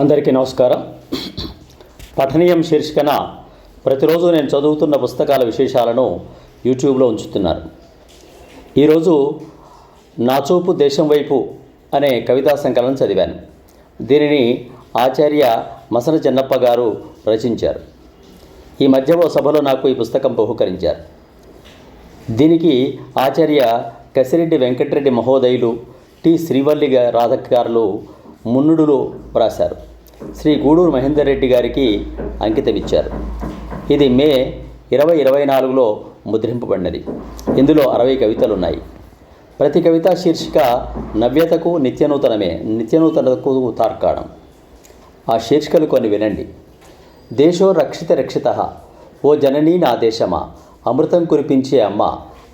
అందరికీ నమస్కారం. పఠనీయం శీర్షికన ప్రతిరోజు నేను చదువుతున్న పుస్తకాల విశేషాలను యూట్యూబ్లో ఉంచుతున్నారు. ఈరోజు నా చూపు దేశం వైపు అనే కవితా సంకలనం చదివాను. దీనిని ఆచార్య మసన చెన్నప్ప గారు రచించారు. ఈ మధ్య ఓ సభలో నాకు ఈ పుస్తకం బహుకరించారు. దీనికి ఆచార్య కసిరెడ్డి వెంకటరెడ్డి మహోదయులు టి శ్రీవల్లి గా- రాధక్ గారులు మున్నుడులు వ్రాశారు. శ్రీ గూడూరు మహేందర్ రెడ్డి గారికి అంకితమిచ్చారు. ఇది మే ఇరవై ఇరవై నాలుగులో ముద్రింపబడినది. ఇందులో అరవై కవితలు ఉన్నాయి ప్రతి కవిత శీర్షిక నవ్యతకు నిత్యనూతనమే నిత్యనూతనకు తార్కాణం. ఆ శీర్షికలు కొన్ని వినండి. దేశో రక్షిత రక్షిత ఓ జననీ నా దేశమా అమృతం కురిపించే అమ్మ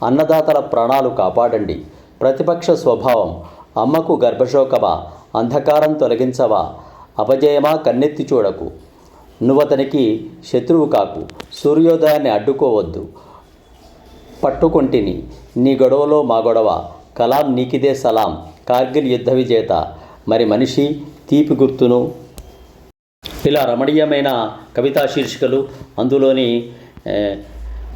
అన్నదాతల ప్రాణాలు కాపాడండి. ప్రతిపక్ష స్వభావం అమ్మకు గర్భశోకమా అంధకారం తొలగించవా అపజయమా కన్నెత్తి చూడకు. నువ్వతనికి శత్రువు కాకు. సూర్యోదయాన్ని అడ్డుకోవద్దు. పట్టుకొంటిని. నీ గొడవలో మా గొడవ. కలాం నీకిదే సలాం. కార్గిల్ యుద్ధ విజేత. మరి మనిషి తీపి గుర్తును. ఇలా రమణీయమైన కవితా శీర్షికలు అందులోని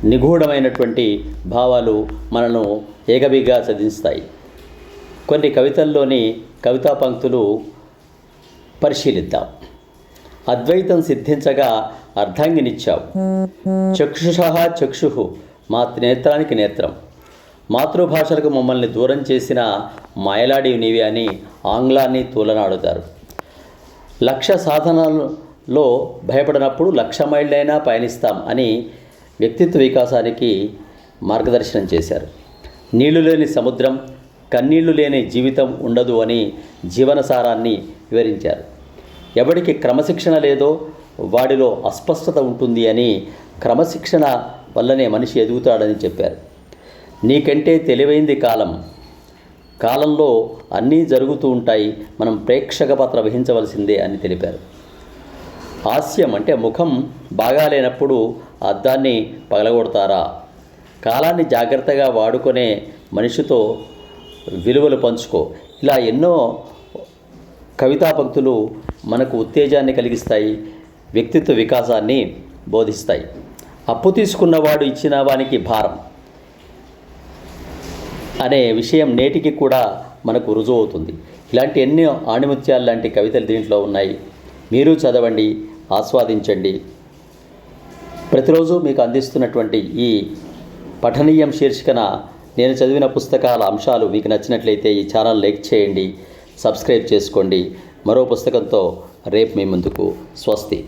నిగూఢమైనటువంటి భావాలు మనను ఏకబిగా చదివిస్తాయి కొన్ని కవితల్లోని కవితా పంక్తులు పరిశీలిద్దాం. అద్వైతం సిద్ధించగా అర్ధాంగినిచ్చావు. చక్షుష చక్షు మా నేత్రానికి నేత్రం. మాతృభాషలకు మమ్మల్ని దూరం చేసిన మాయలాడి నీవే అని ఆంగ్లాన్ని తూలనాడుతారు. లక్ష సాధనలో భయపడినప్పుడు లక్ష మైళ్ళైనా పయనిస్తాం అని వ్యక్తిత్వ వికాసానికి మార్గదర్శనం చేశారు. నీళ్ళు లేని సముద్రం కన్నీళ్ళు లేని జీవితం ఉండదు అని జీవనసారాన్ని వివరించారు. ఎవడికి క్రమశిక్షణ లేదో వాడిలో అస్పష్టత ఉంటుంది అని క్రమశిక్షణ వల్లనే మనిషి ఎదుగుతాడని చెప్పారు. నీకంటే తెలివైంది కాలం. కాలంలో అన్నీ జరుగుతూ ఉంటాయి. మనం ప్రేక్షక పాత్ర వహించవలసిందే అని తెలిపారు. హాస్యం అంటే ముఖం బాగాలేనప్పుడు అద్దాన్ని పగలగొడతారా? కాలాన్ని జాగ్రత్తగా వాడుకునే మనిషితో విలువలు పంచుకో. ఇలా ఎన్నో కవితా పంక్తులు మనకు ఉత్తేజాన్ని కలిగిస్తాయి వ్యక్తిత్వ వికాసాన్ని బోధిస్తాయి. అప్పు తీసుకున్నవాడు ఇచ్చిన వానికి భారం అనే విషయం నేటికి కూడా మనకు రుజువు అవుతుంది. ఇలాంటి ఎన్నో ఆణిముత్యాలు లాంటి కవితలు దీంట్లో ఉన్నాయి. మీరు చదవండి ఆస్వాదించండి. ప్రతిరోజు మీకు అందిస్తున్నటువంటి ఈ పఠనీయం శీర్షికన నేను చదివిన పుస్తకాల అంశాలు మీకు నచ్చినట్లయితే ఈ ఛానల్ లైక్ చేయండి. సబ్స్క్రైబ్ చేసుకోండి. మరో పుస్తకంతో రేపు మీ ముందుకు. స్వస్తి.